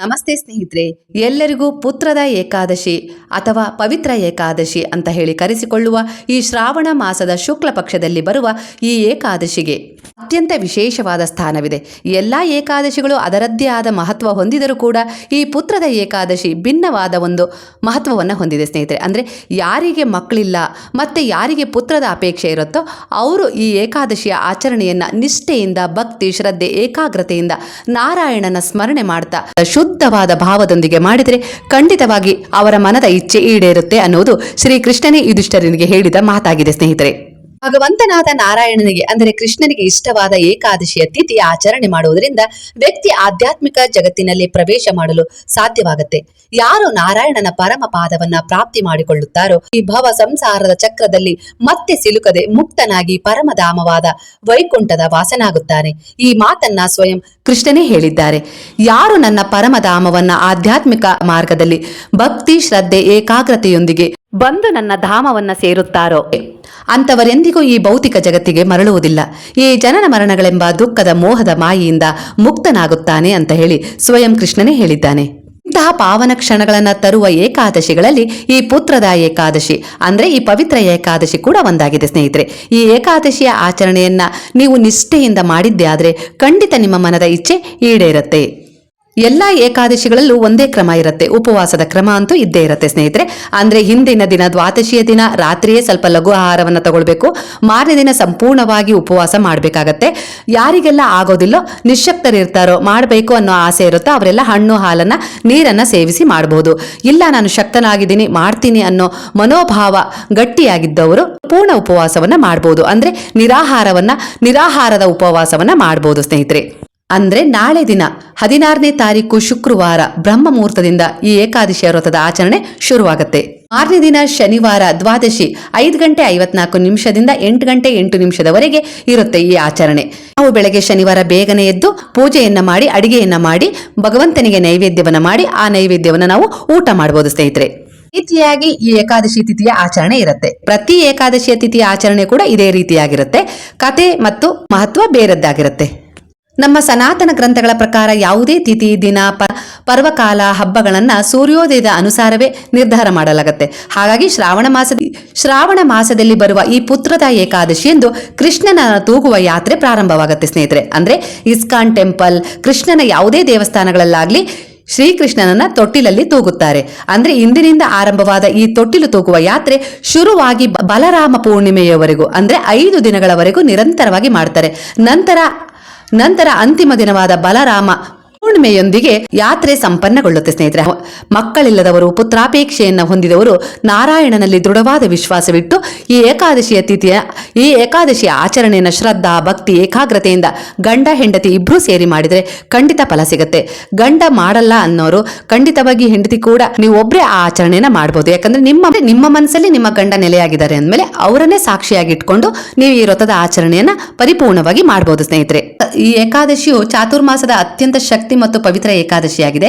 ನಮಸ್ತೆ ಸ್ನೇಹಿತರೆ. ಎಲ್ಲರಿಗೂ ಪುತ್ರದ ಏಕಾದಶಿ ಅಥವಾ ಪವಿತ್ರ ಏಕಾದಶಿ ಅಂತ ಹೇಳಿ ಕರೆಸಿಕೊಳ್ಳುವ ಈ ಶ್ರಾವಣ ಮಾಸದ ಶುಕ್ಲ ಪಕ್ಷದಲ್ಲಿ ಬರುವ ಈ ಏಕಾದಶಿಗೆ ಅತ್ಯಂತ ವಿಶೇಷವಾದ ಸ್ಥಾನವಿದೆ. ಎಲ್ಲ ಏಕಾದಶಿಗಳು ಅದರದ್ದೇ ಆದ ಮಹತ್ವ ಹೊಂದಿದರೂ ಕೂಡ ಈ ಪುತ್ರದ ಏಕಾದಶಿ ಭಿನ್ನವಾದ ಒಂದು ಮಹತ್ವವನ್ನು ಹೊಂದಿದೆ ಸ್ನೇಹಿತರೆ. ಅಂದರೆ ಯಾರಿಗೆ ಮಕ್ಕಳಿಲ್ಲ ಮತ್ತು ಯಾರಿಗೆ ಪುತ್ರದ ಅಪೇಕ್ಷೆ ಇರುತ್ತೋ ಅವರು ಈ ಏಕಾದಶಿಯ ಆಚರಣೆಯನ್ನು ನಿಷ್ಠೆಯಿಂದ, ಭಕ್ತಿ, ಶ್ರದ್ಧೆ, ಏಕಾಗ್ರತೆಯಿಂದ ನಾರಾಯಣನ ಸ್ಮರಣೆ ಮಾಡ್ತಾ ಶುದ್ಧವಾದ ಭಾವದೊಂದಿಗೆ ಮಾಡಿದರೆ ಖಂಡಿತವಾಗಿ ಅವರ ಮನದ ಇಚ್ಛೆ ಈಡೇರುತ್ತೆ ಅನ್ನೋದು ಶ್ರೀಕೃಷ್ಣನೇ ಯುಧಿಷ್ಠರನಿಗೆ ಹೇಳಿದ ಮಾತಾಗಿದೆ ಸ್ನೇಹಿತರೆ. ಭಗವಂತನಾದ ನಾರಾಯಣನಿಗೆ, ಅಂದರೆ ಕೃಷ್ಣನಿಗೆ ಇಷ್ಟವಾದ ಏಕಾದಶಿಯ ತಿಥಿ ಆಚರಣೆ ಮಾಡುವುದರಿಂದ ವ್ಯಕ್ತಿ ಆಧ್ಯಾತ್ಮಿಕ ಜಗತ್ತಿನಲ್ಲಿ ಪ್ರವೇಶ ಮಾಡಲು ಸಾಧ್ಯವಾಗುತ್ತೆ. ಯಾರು ನಾರಾಯಣನ ಪರಮ ಪಾದವನ್ನ ಪ್ರಾಪ್ತಿ ಮಾಡಿಕೊಳ್ಳುತ್ತಾರೋ, ಈ ಭವ ಸಂಸಾರದ ಚಕ್ರದಲ್ಲಿ ಮತ್ತೆ ಸಿಲುಕದೆ ಮುಕ್ತನಾಗಿ ಪರಮಧಾಮವಾದ ವೈಕುಂಠದ ವಾಸನಾಗುತ್ತಾನೆ. ಈ ಮಾತನ್ನ ಸ್ವಯಂ ಕೃಷ್ಣನೇ ಹೇಳಿದ್ದಾರೆ. ಯಾರು ನನ್ನ ಪರಮಧಾಮವನ್ನ ಆಧ್ಯಾತ್ಮಿಕ ಮಾರ್ಗದಲ್ಲಿ ಭಕ್ತಿ, ಶ್ರದ್ಧೆ, ಏಕಾಗ್ರತೆಯೊಂದಿಗೆ ಬಂದು ನನ್ನ ಧಾಮವನ್ನ ಸೇರುತ್ತಾರೋ? ಅಂಥವರೆಂದಿಗೂ ಈ ಭೌತಿಕ ಜಗತ್ತಿಗೆ ಮರಳುವುದಿಲ್ಲ. ಈ ಜನನ ಮರಣಗಳೆಂಬ ದುಃಖದ ಮೋಹದ ಮಾಯಿಯಿಂದ ಮುಕ್ತನಾಗುತ್ತಾನೆ ಅಂತ ಹೇಳಿ ಸ್ವಯಂ ಕೃಷ್ಣನೇ ಹೇಳಿದ್ದಾನೆ. ಇಂತಹ ಪಾವನ ಕ್ಷಣಗಳನ್ನು ತರುವ ಏಕಾದಶಿಗಳಲ್ಲಿ ಈ ಪುತ್ರದ ಏಕಾದಶಿ, ಅಂದ್ರೆ ಈ ಪವಿತ್ರ ಏಕಾದಶಿ ಕೂಡ ಒಂದಾಗಿದೆ ಸ್ನೇಹಿತರೆ. ಈ ಏಕಾದಶಿಯ ಆಚರಣೆಯನ್ನ ನೀವು ನಿಷ್ಠೆಯಿಂದ ಮಾಡಿದ್ದೇ ಆದರೆ ಖಂಡಿತ ನಿಮ್ಮ ಮನದ ಇಚ್ಛೆ ಈಡೇರುತ್ತೆ. ಎಲ್ಲ ಏಕಾದಶಿಗಳಲ್ಲೂ ಒಂದೇ ಕ್ರಮ ಇರುತ್ತೆ. ಉಪವಾಸದ ಕ್ರಮ ಅಂತೂ ಇದ್ದೇ ಇರುತ್ತೆ ಸ್ನೇಹಿತರೆ. ಅಂದ್ರೆ ಹಿಂದಿನ ದಿನ ದ್ವಾದಶಿಯ ದಿನ, ರಾತ್ರಿಯೇ ಸ್ವಲ್ಪ ಲಘು ಆಹಾರವನ್ನು ತಗೊಳ್ಬೇಕು. ಮಾರನೇ ದಿನ ಸಂಪೂರ್ಣವಾಗಿ ಉಪವಾಸ ಮಾಡಬೇಕಾಗತ್ತೆ. ಯಾರಿಗೆಲ್ಲ ಆಗೋದಿಲ್ಲೋ, ನಿಶಕ್ತರಿರ್ತಾರೋ, ಮಾಡಬೇಕು ಅನ್ನೋ ಆಸೆ ಇರುತ್ತೋ, ಅವರೆಲ್ಲ ಹಣ್ಣು, ಹಾಲನ್ನ, ನೀರನ್ನ ಸೇವಿಸಿ ಮಾಡಬಹುದು ಇಲ್ಲ, ನಾನು ಶಕ್ತನಾಗಿದ್ದೀನಿ, ಮಾಡ್ತೀನಿ ಅನ್ನೋ ಮನೋಭಾವ ಗಟ್ಟಿಯಾಗಿದ್ದವರು ಪೂರ್ಣ ಉಪವಾಸವನ್ನ ಮಾಡಬಹುದು ಅಂದ್ರೆ ನಿರಾಹಾರವನ್ನ, ನಿರಾಹಾರದ ಉಪವಾಸವನ್ನ ಮಾಡಬಹುದು ಸ್ನೇಹಿತರೆ. ಅಂದ್ರೆ ನಾಳೆ ದಿನ ಹದಿನಾರನೇ ತಾರೀಕು ಶುಕ್ರವಾರ ಬ್ರಹ್ಮ ಮುಹೂರ್ತದಿಂದ ಈ ಏಕಾದಶಿಯ ವ್ರತದ ಆಚರಣೆ ಶುರುವಾಗುತ್ತೆ. ಆರನೇ ದಿನ ಶನಿವಾರ ದ್ವಾದಶಿ ಐದು ಗಂಟೆ ಐವತ್ನಾಲ್ಕು ನಿಮಿಷದಿಂದ ಎಂಟು ಗಂಟೆ ಎಂಟು ನಿಮಿಷದವರೆಗೆ ಇರುತ್ತೆ ಈ ಆಚರಣೆ. ನಾವು ಬೆಳಗ್ಗೆ ಶನಿವಾರ ಬೇಗನೆ ಎದ್ದು ಪೂಜೆಯನ್ನ ಮಾಡಿ, ಅಡಿಗೆಯನ್ನ ಮಾಡಿ, ಭಗವಂತನಿಗೆ ನೈವೇದ್ಯವನ್ನ ಮಾಡಿ, ಆ ನೈವೇದ್ಯವನ್ನು ನಾವು ಊಟ ಮಾಡಬಹುದು ಸ್ನೇಹಿತರೆ. ರೀತಿಯಾಗಿ ಈ ಏಕಾದಶಿ ತಿಥಿಯ ಆಚರಣೆ ಇರುತ್ತೆ. ಪ್ರತಿ ಏಕಾದಶಿಯ ತಿಥಿಯ ಆಚರಣೆ ಕೂಡ ಇದೇ ರೀತಿಯಾಗಿರುತ್ತೆ. ಕತೆ ಮತ್ತು ಮಹತ್ವ ಬೇರೆದ್ದಾಗಿರುತ್ತೆ. ನಮ್ಮ ಸನಾತನ ಗ್ರಂಥಗಳ ಪ್ರಕಾರ ಯಾವುದೇ ತಿಥಿ, ದಿನ ಪರ್ವಕಾಲ, ಹಬ್ಬಗಳನ್ನು ಸೂರ್ಯೋದಯದ ಅನುಸಾರವೇ ನಿರ್ಧಾರ ಮಾಡಲಾಗುತ್ತೆ. ಹಾಗಾಗಿ ಶ್ರಾವಣ ಮಾಸದ ಶ್ರಾವಣ ಮಾಸದಲ್ಲಿ ಬರುವ ಈ ಪುತ್ರದ ಏಕಾದಶಿ ಎಂದು ಕೃಷ್ಣನ ತೂಗುವ ಯಾತ್ರೆ ಪ್ರಾರಂಭವಾಗುತ್ತೆ ಸ್ನೇಹಿತರೆ. ಅಂದರೆ ಇಸ್ಕಾನ್ ಟೆಂಪಲ್, ಕೃಷ್ಣನ ಯಾವುದೇ ದೇವಸ್ಥಾನಗಳಲ್ಲಾಗಲಿ ಶ್ರೀಕೃಷ್ಣನನ್ನ ತೊಟ್ಟಿಲಲ್ಲಿ ತೂಗುತ್ತಾರೆ. ಅಂದ್ರೆ ಇಂದಿನಿಂದ ಆರಂಭವಾದ ಈ ತೊಟ್ಟಿಲು ತೂಗುವ ಯಾತ್ರೆ ಶುರುವಾಗಿ ಬಲರಾಮ ಪೂರ್ಣಿಮೆಯವರೆಗೂ, ಅಂದ್ರೆ ಐದು ದಿನಗಳವರೆಗೂ ನಿರಂತರವಾಗಿ ಮಾಡ್ತಾರೆ. ನಂತರ ನಂತರ ಅಂತಿಮ ದಿನವಾದ ಬಲರಾಮ ಪೂರ್ಣಿಮೆಯೊಂದಿಗೆ ಯಾತ್ರೆ ಸಂಪನ್ನಗೊಳ್ಳುತ್ತೆ ಸ್ನೇಹಿತರೆ. ಮಕ್ಕಳಿಲ್ಲದವರು, ಪುತ್ರಾಪೇಕ್ಷೆಯನ್ನು ಹೊಂದಿದವರು ನಾರಾಯಣನಲ್ಲಿ ದೃಢವಾದ ವಿಶ್ವಾಸವಿಟ್ಟು ಈ ಏಕಾದಶಿಯ ತಿಥಿಯ, ಈ ಏಕಾದಶಿಯ ಆಚರಣೆಯನ್ನು ಶ್ರದ್ಧಾ, ಭಕ್ತಿ, ಏಕಾಗ್ರತೆಯಿಂದ ಗಂಡ, ಹೆಂಡತಿ ಇಬ್ಬರೂ ಸೇರಿ ಮಾಡಿದ್ರೆ ಖಂಡಿತ ಫಲ ಸಿಗುತ್ತೆ. ಗಂಡ ಮಾಡಲ್ಲ ಅನ್ನೋರು ಖಂಡಿತವಾಗಿ ಹೆಂಡತಿ ಕೂಡ ನೀವು ಒಬ್ಬರೇ ಆ ಆಚರಣೆಯನ್ನು ಮಾಡಬಹುದು ಯಾಕಂದ್ರೆ ನಿಮ್ಮ ನಿಮ್ಮ ಮನಸ್ಸಲ್ಲಿ ನಿಮ್ಮ ಗಂಡ ನೆಲೆಯಾಗಿದ್ದಾರೆ ಅಂದಮೇಲೆ ಅವರನ್ನೇ ಸಾಕ್ಷಿಯಾಗಿ ಇಟ್ಕೊಂಡು ನೀವು ಈ ವ್ರತದ ಆಚರಣೆಯನ್ನ ಪರಿಪೂರ್ಣವಾಗಿ ಮಾಡಬಹುದು ಸ್ನೇಹಿತರೆ. ಈ ಏಕಾದಶಿಯು ಚಾತುರ್ಮಾಸದ ಅತ್ಯಂತ ಶಕ್ತಿ ಮತ್ತು ಪವಿತ್ರ ಏಕಾದಶಿಯಾಗಿದೆ.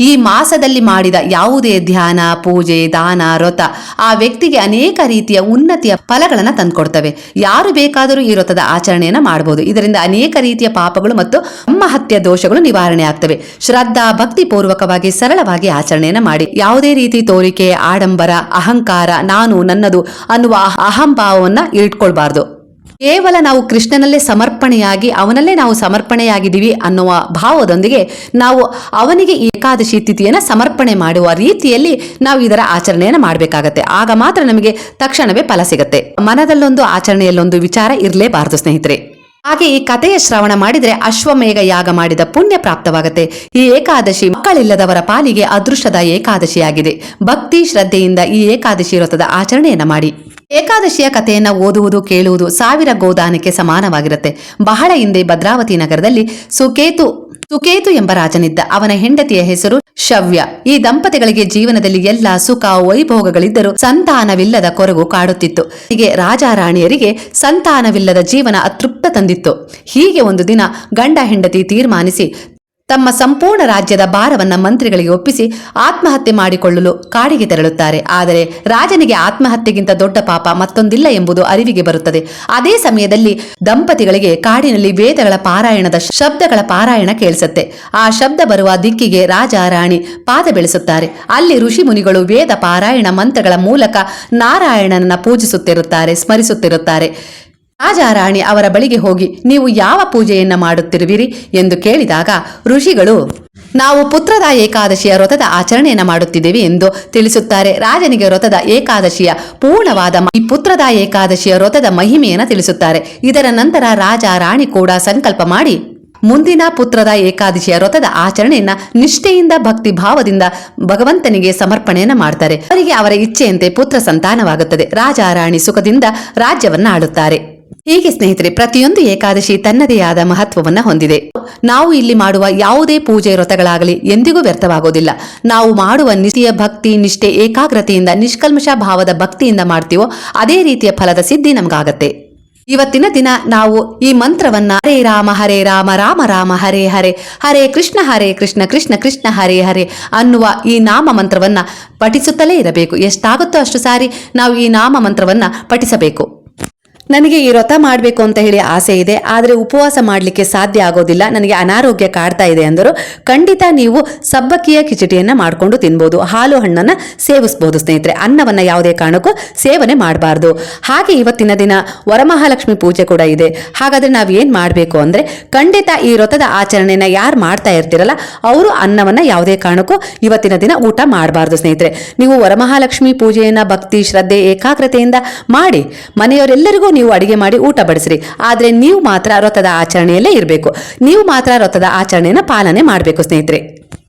ಈ ಮಾಸದಲ್ಲಿ ಮಾಡಿದ ಯಾವುದೇ ಧ್ಯಾನ, ಪೂಜೆ, ದಾನ, ವ್ರತ ಆ ವ್ಯಕ್ತಿಗೆ ಅನೇಕ ರೀತಿಯ ಉನ್ನತಿಯ ಫಲಗಳನ್ನು ತಂದುಕೊಡ್ತವೆ. ಯಾರು ಬೇಕಾದರೂ ಈ ವ್ರತದ ಆಚರಣೆಯನ್ನು ಮಾಡಬಹುದು ಇದರಿಂದ ಅನೇಕ ರೀತಿಯ ಪಾಪಗಳು ಮತ್ತು ಬ್ರಹ್ಮಹತ್ಯ ದೋಷಗಳು ನಿವಾರಣೆ ಆಗ್ತವೆ. ಶ್ರದ್ಧಾ, ಭಕ್ತಿ ಪೂರ್ವಕವಾಗಿ ಸರಳವಾಗಿ ಆಚರಣೆಯನ್ನು ಮಾಡಿ. ಯಾವುದೇ ರೀತಿ ತೋರಿಕೆ, ಆಡಂಬರ, ಅಹಂಕಾರ, ನಾನು ನನ್ನದು ಅನ್ನುವ ಅಹಂಭಾವವನ್ನು ಇಟ್ಕೊಳ್ಬಾರ್ದು. ಕೇವಲ ನಾವು ಕೃಷ್ಣನಲ್ಲೇ ಸಮರ್ಪಣೆಯಾಗಿ, ಅವನಲ್ಲೇ ನಾವು ಸಮರ್ಪಣೆಯಾಗಿದ್ದೀವಿ ಅನ್ನುವ ಭಾವದೊಂದಿಗೆ ನಾವು ಅವನಿಗೆ ಏಕಾದಶಿ ತಿಥಿಯನ್ನು ಸಮರ್ಪಣೆ ಮಾಡುವ ರೀತಿಯಲ್ಲಿ ನಾವು ಇದರ ಆಚರಣೆಯನ್ನು ಮಾಡಬೇಕಾಗತ್ತೆ. ಆಗ ಮಾತ್ರ ನಮಗೆ ತಕ್ಷಣವೇ ಫಲ ಸಿಗತ್ತೆ. ಮನದಲ್ಲೊಂದು ಆಚರಣೆಯಲ್ಲೊಂದು ವಿಚಾರ ಇರಲೇಬಾರದು ಸ್ನೇಹಿತರೆ. ಹಾಗೆ ಈ ಕಥೆಯ ಶ್ರವಣ ಮಾಡಿದ್ರೆ ಅಶ್ವಮೇಘ ಯಾಗ ಮಾಡಿದ ಪುಣ್ಯ ಪ್ರಾಪ್ತವಾಗುತ್ತೆ. ಈ ಏಕಾದಶಿ ಮಕ್ಕಳಿಲ್ಲದವರ ಪಾಲಿಗೆ ಅದೃಷ್ಟದ ಏಕಾದಶಿಯಾಗಿದೆ. ಭಕ್ತಿ ಶ್ರದ್ಧೆಯಿಂದ ಈ ಏಕಾದಶಿ ವ್ರತದ ಆಚರಣೆಯನ್ನ ಮಾಡಿ. ಏಕಾದಶಿಯ ಕಥೆಯನ್ನ ಓದುವುದು, ಕೇಳುವುದು ಸಾವಿರ ಗೋದಾನಕ್ಕೆ ಸಮಾನವಾಗಿರುತ್ತೆ. ಬಹಳ ಹಿಂದೆ ಭದ್ರಾವತಿ ನಗರದಲ್ಲಿ ಸುಕೇತು ಸುಕೇತು ಎಂಬ ರಾಜನಿದ್ದ ಅವನ ಹೆಂಡತಿಯ ಹೆಸರು ಶವ್ಯ. ಈ ದಂಪತಿಗಳಿಗೆ ಜೀವನದಲ್ಲಿ ಎಲ್ಲ ಸುಖ, ವೈಭೋಗಗಳಿದ್ದರೂ ಸಂತಾನವಿಲ್ಲದ ಕೊರಗು ಕಾಡುತ್ತಿತ್ತು. ಹೀಗೆ ರಾಜ ರಾಣಿಯರಿಗೆ ಸಂತಾನವಿಲ್ಲದ ಜೀವನ ಅತೃಪ್ತ ತಂದಿತ್ತು. ಹೀಗೆ ಒಂದು ದಿನ ಗಂಡ ಹೆಂಡತಿ ತೀರ್ಮಾನಿಸಿ ತಮ್ಮ ಸಂಪೂರ್ಣ ರಾಜ್ಯದ ಭಾರವನ್ನ ಮಂತ್ರಿಗಳಿಗೆ ಒಪ್ಪಿಸಿ ಆತ್ಮಹತ್ಯೆ ಮಾಡಿಕೊಳ್ಳಲು ಕಾಡಿಗೆ ತೆರಳುತ್ತಾರೆ. ಆದರೆ ರಾಜನಿಗೆ ಆತ್ಮಹತ್ಯೆಗಿಂತ ದೊಡ್ಡ ಪಾಪ ಮತ್ತೊಂದಿಲ್ಲ ಎಂಬುದು ಅರಿವಿಗೆ ಬರುತ್ತದೆ. ಅದೇ ಸಮಯದಲ್ಲಿ ದಂಪತಿಗಳಿಗೆ ಕಾಡಿನಲ್ಲಿ ವೇದಗಳ ಪಾರಾಯಣದ ಶಬ್ದಗಳ ಪಾರಾಯಣ ಕೇಳಿಸುತ್ತೆ. ಆ ಶಬ್ದ ಬರುವ ದಿಕ್ಕಿಗೆ ರಾಜ ರಾಣಿ ಪಾದ ಬೆಳೆಸುತ್ತಾರೆ. ಅಲ್ಲಿ ಋಷಿ ಮುನಿಗಳು ವೇದ ಪಾರಾಯಣ ಮಂತ್ರಗಳ ಮೂಲಕ ನಾರಾಯಣನನ್ನ ಪೂಜಿಸುತ್ತಿರುತ್ತಾರೆ, ಸ್ಮರಿಸುತ್ತಿರುತ್ತಾರೆ. ರಾಜ ರಾಣಿ ಅವರ ಬಳಿಗೆ ಹೋಗಿ ನೀವು ಯಾವ ಪೂಜೆಯನ್ನ ಮಾಡುತ್ತಿರುವಿರಿ ಎಂದು ಕೇಳಿದಾಗ ಋಷಿಗಳು, ನಾವು ಪುತ್ರದ ಏಕಾದಶಿಯ ವ್ರತದ ಆಚರಣೆಯನ್ನು ಮಾಡುತ್ತಿದ್ದೇವೆ ಎಂದು ತಿಳಿಸುತ್ತಾರೆ. ರಾಜನಿಗೆ ವ್ರತದ ಏಕಾದಶಿಯ ಪೂರ್ಣವಾದ ಈ ಪುತ್ರದ ಏಕಾದಶಿಯ ವ್ರತದ ಮಹಿಮೆಯನ್ನು ತಿಳಿಸುತ್ತಾರೆ. ಇದರ ನಂತರ ರಾಜ, ರಾಣಿ ಕೂಡ ಸಂಕಲ್ಪ ಮಾಡಿ ಮುಂದಿನ ಪುತ್ರದ ಏಕಾದಶಿಯ ವ್ರತದ ಆಚರಣೆಯನ್ನ ನಿಷ್ಠೆಯಿಂದ ಭಕ್ತಿ ಭಾವದಿಂದ ಭಗವಂತನಿಗೆ ಸಮರ್ಪಣೆಯನ್ನ ಮಾಡ್ತಾರೆ. ಅವರಿಗೆ ಅವರ ಇಚ್ಛೆಯಂತೆ ಪುತ್ರ ಸಂತಾನವಾಗುತ್ತದೆ. ರಾಜ, ರಾಣಿ ಸುಖದಿಂದ ರಾಜ್ಯವನ್ನ ಆಳುತ್ತಾರೆ. ಹೀಗೆ ಸ್ನೇಹಿತರೆ, ಪ್ರತಿಯೊಂದು ಏಕಾದಶಿ ತನ್ನದೇ ಆದ ಮಹತ್ವವನ್ನು ಹೊಂದಿದೆ. ನಾವು ಇಲ್ಲಿ ಮಾಡುವ ಯಾವುದೇ ಪೂಜೆ ವ್ರತಗಳಾಗಲಿ ಎಂದಿಗೂ ವ್ಯರ್ಥವಾಗೋದಿಲ್ಲ. ನಾವು ಮಾಡುವ ನಿಷ್ಠೆಯ ಭಕ್ತಿ, ನಿಷ್ಠೆ, ಏಕಾಗ್ರತೆಯಿಂದ ನಿಷ್ಕಲ್ಮಷ ಭಾವದ ಭಕ್ತಿಯಿಂದ ಮಾಡ್ತೀವೋ, ಅದೇ ರೀತಿಯ ಫಲದ ಸಿದ್ಧಿ ನಮಗಾಗತ್ತೆ. ಇವತ್ತಿನ ದಿನ ನಾವು ಈ ಮಂತ್ರವನ್ನ ಹರೇ ರಾಮ ಹರೇ ರಾಮ ರಾಮ ರಾಮ, ಹರೇ ಹರೇ ಹರೇ ಕೃಷ್ಣ ಹರೇ ಕೃಷ್ಣ ಕೃಷ್ಣ ಕೃಷ್ಣ, ಹರೇ ಹರೇ ಅನ್ನುವ ಈ ನಾಮ ಮಂತ್ರವನ್ನ ಪಠಿಸುತ್ತಲೇ ಇರಬೇಕು. ಎಷ್ಟಾಗುತ್ತೋ ಅಷ್ಟು ಸಾರಿ ನಾವು ಈ ನಾಮ ಮಂತ್ರವನ್ನ ಪಠಿಸಬೇಕು. ನನಗೆ ಈ ವ್ರತ ಮಾಡಬೇಕು ಅಂತ ಹೇಳಿ ಆಸೆ ಇದೆ, ಆದರೆ ಉಪವಾಸ ಮಾಡಲಿಕ್ಕೆ ಸಾಧ್ಯ ಆಗೋದಿಲ್ಲ, ನನಗೆ ಅನಾರೋಗ್ಯ ಕಾಡ್ತಾ ಇದೆ ಅಂದರು. ಖಂಡಿತ ನೀವು ಸಬ್ಬಕ್ಕಿಯ ಕಿಚಡಿಯನ್ನು ಮಾಡಿಕೊಂಡು ತಿನ್ಬೋದು, ಹಾಲು ಹಣ್ಣನ್ನು ಸೇವಿಸ್ಬೋದು ಸ್ನೇಹಿತರೆ, ಅನ್ನವನ್ನು ಯಾವುದೇ ಕಾರಣಕ್ಕೂ ಸೇವನೆ ಮಾಡಬಾರ್ದು. ಹಾಗೆ ಇವತ್ತಿನ ದಿನ ವರಮಹಾಲಕ್ಷ್ಮಿ ಪೂಜೆ ಕೂಡ ಇದೆ, ಹಾಗಾದರೆ ನಾವು ಏನು ಮಾಡಬೇಕು ಅಂದರೆ ಖಂಡಿತ ಈ ವ್ರತದ ಆಚರಣೆನ ಯಾರು ಮಾಡ್ತಾ ಇರ್ತೀರಲ್ಲ, ಅವರು ಅನ್ನವನ್ನು ಯಾವುದೇ ಕಾರಣಕ್ಕೂ ಇವತ್ತಿನ ದಿನ ಊಟ ಮಾಡಬಾರ್ದು ಸ್ನೇಹಿತರೆ. ನೀವು ವರಮಹಾಲಕ್ಷ್ಮಿ ಪೂಜೆಯನ್ನು ಭಕ್ತಿ, ಶ್ರದ್ಧೆ, ಏಕಾಗ್ರತೆಯಿಂದ ಮಾಡಿ, ಮನೆಯವರೆಲ್ಲರಿಗೂ ನೀವು ಅಡಿಗೆ ಮಾಡಿ ಊಟ ಬಡಿಸ್ರಿ. ಆದ್ರೆ ನೀವು ಮಾತ್ರ ವ್ರತದ ಆಚರಣೆಯಲ್ಲೇ ಇರಬೇಕು. ನೀವು ಮಾತ್ರ ವ್ರತದ ಆಚರಣೆಯನ್ನ ಪಾಲನೆ ಮಾಡಬೇಕು ಸ್ನೇಹಿತರೆ.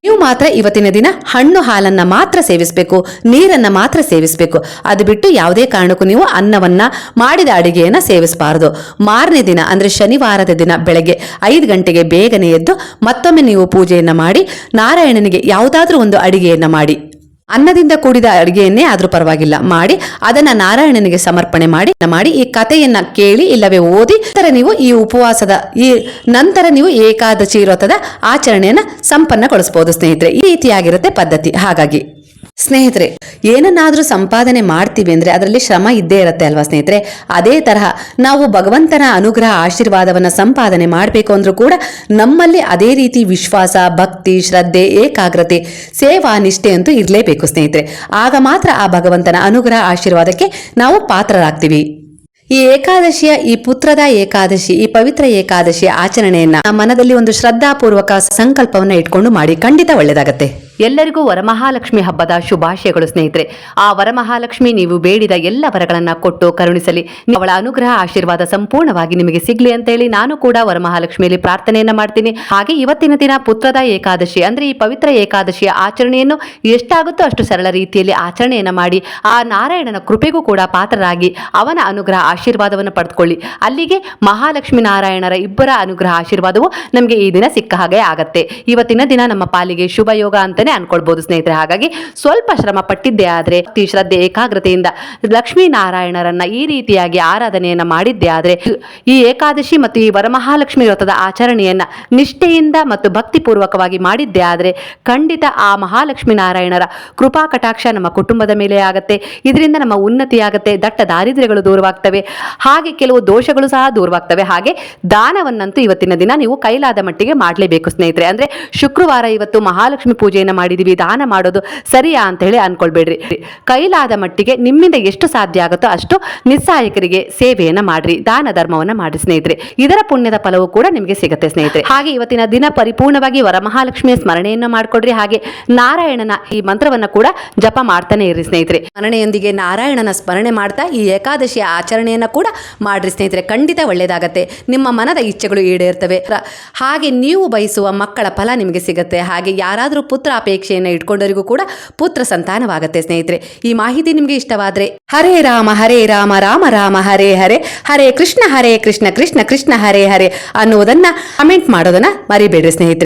ನೀವು ಮಾತ್ರ ಇವತ್ತಿನ ದಿನ ಹಣ್ಣು ಹಾಲನ್ನ ಮಾತ್ರ ಸೇವಿಸಬೇಕು, ನೀರನ್ನ ಮಾತ್ರ ಸೇವಿಸಬೇಕು. ಅದು ಬಿಟ್ಟು ಯಾವುದೇ ಕಾರಣಕ್ಕೂ ನೀವು ಅನ್ನವನ್ನ ಮಾಡಿದ ಅಡಿಗೆಯನ್ನ ಸೇವಿಸಬಾರದು. ಮಾರನೇ ದಿನ ಅಂದ್ರೆ ಶನಿವಾರದ ದಿನ ಬೆಳಗ್ಗೆ ಐದು ಗಂಟೆಗೆ ಬೇಗನೆ ಎದ್ದು ಮತ್ತೊಮ್ಮೆ ನೀವು ಪೂಜೆಯನ್ನ ಮಾಡಿ ನಾರಾಯಣನಿಗೆ ಯಾವುದಾದ್ರೂ ಒಂದು ಅಡಿಗೆಯನ್ನ ಮಾಡಿ. ಅನ್ನದಿಂದ ಕೂಡಿದ ಅಡಿಗೆಯನ್ನೇ ಆದರೂ ಪರವಾಗಿಲ್ಲ. ಮಾಡಿ, ಅದನ್ನ ನಾರಾಯಣನಿಗೆ ಸಮರ್ಪಣೆ ಮಾಡಿ ಮಾಡಿ, ಈ ಕಥೆಯನ್ನ ಕೇಳಿ, ಇಲ್ಲವೇ ಓದಿ, ನಂತರ ನೀವು ಈ ಉಪವಾಸದ, ಈ ನಂತರ ನೀವು ಏಕಾದಶಿ ವ್ರತದ ಆಚರಣೆಯನ್ನ ಸಂಪನ್ನಗೊಳಿಸಬಹುದು ಸ್ನೇಹಿತರೆ. ಈ ರೀತಿಯಾಗಿರುತ್ತೆ ಪದ್ಧತಿ. ಹಾಗಾಗಿ ಸ್ನೇಹಿತರೆ, ಏನನ್ನಾದರೂ ಸಂಪಾದನೆ ಮಾಡ್ತೀವಿ ಅಂದರೆ ಅದರಲ್ಲಿ ಶ್ರಮ ಇದ್ದೇ ಇರುತ್ತೆ ಅಲ್ವಾ ಸ್ನೇಹಿತರೆ? ಅದೇ ತರಹ ನಾವು ಭಗವಂತನ ಅನುಗ್ರಹ ಆಶೀರ್ವಾದವನ್ನ ಸಂಪಾದನೆ ಮಾಡಬೇಕು ಅಂದರೂ ಕೂಡ ನಮ್ಮಲ್ಲಿ ಅದೇ ರೀತಿ ವಿಶ್ವಾಸ, ಭಕ್ತಿ, ಶ್ರದ್ಧೆ, ಏಕಾಗ್ರತೆ, ಸೇವಾ, ನಿಷ್ಠೆ ಅಂತೂ ಇರಲೇಬೇಕು ಸ್ನೇಹಿತರೆ. ಆಗ ಮಾತ್ರ ಆ ಭಗವಂತನ ಅನುಗ್ರಹ ಆಶೀರ್ವಾದಕ್ಕೆ ನಾವು ಪಾತ್ರರಾಗ್ತೀವಿ. ಈ ಏಕಾದಶಿಯ, ಈ ಪುತ್ರದ ಏಕಾದಶಿ, ಈ ಪವಿತ್ರ ಏಕಾದಶಿಯ ಆಚರಣೆಯನ್ನ ಮನದಲ್ಲಿ ಒಂದು ಶ್ರದ್ಧಾಪೂರ್ವಕ ಸಂಕಲ್ಪವನ್ನ ಇಟ್ಕೊಂಡು ಮಾಡಿ ಖಂಡಿತ ಒಳ್ಳೇದಾಗತ್ತೆ. ಎಲ್ಲರಿಗೂ ವರಮಹಾಲಕ್ಷ್ಮಿ ಹಬ್ಬದ ಶುಭಾಶಯಗಳು ಸ್ನೇಹಿತರೆ. ಆ ವರಮಹಾಲಕ್ಷ್ಮಿ ನೀವು ಬೇಡಿದ ಎಲ್ಲ ವರಗಳನ್ನು ಕೊಟ್ಟು ಕರುಣಿಸಲಿ. ಅವಳ ಅನುಗ್ರಹ, ಆಶೀರ್ವಾದ ಸಂಪೂರ್ಣವಾಗಿ ನಿಮಗೆ ಸಿಗ್ಲಿ ಅಂತ ಹೇಳಿ ನಾನು ಕೂಡ ವರಮಹಾಲಕ್ಷ್ಮಿಯಲ್ಲಿ ಪ್ರಾರ್ಥನೆಯನ್ನ ಮಾಡ್ತೀನಿ. ಹಾಗೆ ಇವತ್ತಿನ ದಿನ ಪುತ್ರದ ಏಕಾದಶಿ ಅಂದ್ರೆ ಈ ಪವಿತ್ರ ಏಕಾದಶಿಯ ಆಚರಣೆಯನ್ನು ಎಷ್ಟಾಗುತ್ತೋ ಅಷ್ಟು ಸರಳ ರೀತಿಯಲ್ಲಿ ಆಚರಣೆಯನ್ನ ಮಾಡಿ, ಆ ನಾರಾಯಣನ ಕೃಪೆಗೂ ಕೂಡ ಪಾತ್ರರಾಗಿ ಅವನ ಅನುಗ್ರಹ, ಆಶೀರ್ವಾದವನ್ನು ಪಡೆದುಕೊಳ್ಳಿ. ಅಲ್ಲಿಗೆ ಮಹಾಲಕ್ಷ್ಮಿ ನಾರಾಯಣರ ಇಬ್ಬರ ಅನುಗ್ರಹ, ಆಶೀರ್ವಾದವು ನಮಗೆ ಈ ದಿನ ಸಿಕ್ಕ ಹಾಗೆ ಆಗತ್ತೆ. ಇವತ್ತಿನ ದಿನ ನಮ್ಮ ಪಾಲಿಗೆ ಶುಭ ಯೋಗ ಅಂತಾನೆ ಅನ್ಕೊಳ್ಬಹುದು ಸ್ನೇಹಿತರೆ. ಹಾಗಾಗಿ ಸ್ವಲ್ಪ ಶ್ರಮ ಪಟ್ಟಿದ್ದೇ ಆದ್ರೆ ಭಕ್ತಿ, ಶ್ರದ್ಧೆ ಏಕಾಗ್ರತೆಯಿಂದ ಲಕ್ಷ್ಮೀ ನಾರಾಯಣರನ್ನ ಈ ರೀತಿಯಾಗಿ ಆರಾಧನೆಯನ್ನ ಮಾಡಿದ್ದೇ ಆದ್ರೆ ಈ ಏಕಾದಶಿ ಮತ್ತು ಈ ವರಮಹಾಲಕ್ಷ್ಮಿ ವ್ರತದ ಆಚರಣೆಯನ್ನ ನಿಷ್ಠೆಯಿಂದ ಮತ್ತು ಭಕ್ತಿಪೂರ್ವಕವಾಗಿ ಮಾಡಿದ್ದೇ ಆದ್ರೆ ಖಂಡಿತ ಆ ಮಹಾಲಕ್ಷ್ಮೀ ನಾರಾಯಣರ ಕೃಪಾ ಕಟಾಕ್ಷ ನಮ್ಮ ಕುಟುಂಬದ ಮೇಲೆ ಆಗತ್ತೆ. ಇದರಿಂದ ನಮ್ಮ ಉನ್ನತಿ ಆಗತ್ತೆ ದಟ್ಟ ದಾರಿದ್ರ್ಯಗಳು ದೂರವಾಗ್ತವೆ. ಹಾಗೆ ಕೆಲವು ದೋಷಗಳು ಸಹ ದೂರವಾಗ್ತವೆ. ಹಾಗೆ ದಾನವನ್ನಂತೂ ಇವತ್ತಿನ ದಿನ ನೀವು ಕೈಲಾದ ಮಟ್ಟಿಗೆ ಮಾಡಲೇಬೇಕು ಸ್ನೇಹಿತರೆ. ಅಂದ್ರೆ ಶುಕ್ರವಾರ ಇವತ್ತು ಮಹಾಲಕ್ಷ್ಮಿ ಪೂಜೆಯನ್ನು ಮಾಡಿದೀವಿ, ದಾನ ಮಾಡೋದು ಸರಿಯಾ ಅಂತ ಹೇಳಿ ಅನ್ಕೊಳ್ಬೇಡ್ರಿ. ಕೈಲಾದ ಮಟ್ಟಿಗೆ ನಿಮ್ಮಿಂದ ಎಷ್ಟು ಸಾಧ್ಯ ಆಗುತ್ತೋ ಅಷ್ಟು ನಿಸ್ಸಹಾಯಕರಿಗೆ ಸೇವೆಯನ್ನು ಮಾಡ್ರಿ, ದಾನ ಧರ್ಮವನ್ನು ಮಾಡಿ ಸ್ನೇಹಿತರೆ. ಇದರ ಪುಣ್ಯದ ಫಲವು ಕೂಡ ನಿಮಗೆ ಸಿಗುತ್ತೆ ಸ್ನೇಹಿತರೆ. ಹಾಗೆ ಇವತ್ತಿನ ದಿನ ಪರಿಪೂರ್ಣವಾಗಿ ವರಮಹಾಲಕ್ಷ್ಮಿಯ ಸ್ಮರಣೆಯನ್ನು ಮಾಡಿಕೊಡ್ರಿ, ಹಾಗೆ ನಾರಾಯಣನ ಈ ಮಂತ್ರವನ್ನ ಕೂಡ ಜಪ ಮಾಡ್ತಾನೆ ಇರ್ರಿ ಸ್ನೇಹಿತರೆ. ಸ್ಮರಣೆಯೊಂದಿಗೆ ನಾರಾಯಣನ ಸ್ಮರಣೆ ಮಾಡ್ತಾ ಈ ಏಕಾದಶಿಯ ಆಚರಣೆಯನ್ನು ಕೂಡ ಮಾಡ್ರಿ ಸ್ನೇಹಿತರೆ. ಖಂಡಿತ ಒಳ್ಳೆಯದಾಗತ್ತೆ ನಿಮ್ಮ ಮನದ ಇಚ್ಛೆಗಳು ಈಡೇರ್ತವೆ. ಹಾಗೆ ನೀವು ಬಯಸುವ ಮಕ್ಕಳ ಫಲ ನಿಮಗೆ ಸಿಗುತ್ತೆ. ಹಾಗೆ ಯಾರಾದರೂ ಪುತ್ರ ಅಪೇಕ್ಷೆಯನ್ನು ಇಟ್ಕೊಂಡವರಿಗೂ ಕೂಡ ಪುತ್ರ ಸಂತಾನವಾಗುತ್ತೆ, ಸ್ನೇಹಿತರೆ. ಈ ಮಾಹಿತಿ ನಿಮಗೆ ಇಷ್ಟವಾದ್ರೆ ಹರೇ ರಾಮ ಹರೇ ರಾಮ ರಾಮ ರಾಮ, ಹರೇ ಹರೇ ಹರೇ ಕೃಷ್ಣ ಹರೇ ಕೃಷ್ಣ ಕೃಷ್ಣ ಕೃಷ್ಣ, ಹರೇ ಹರೇ ಅನ್ನುವುದನ್ನು ಕಮೆಂಟ್ ಮಾಡೋದನ್ನ ಮರಿಬೇಡ್ರಿ, ಸ್ನೇಹಿತರೆ.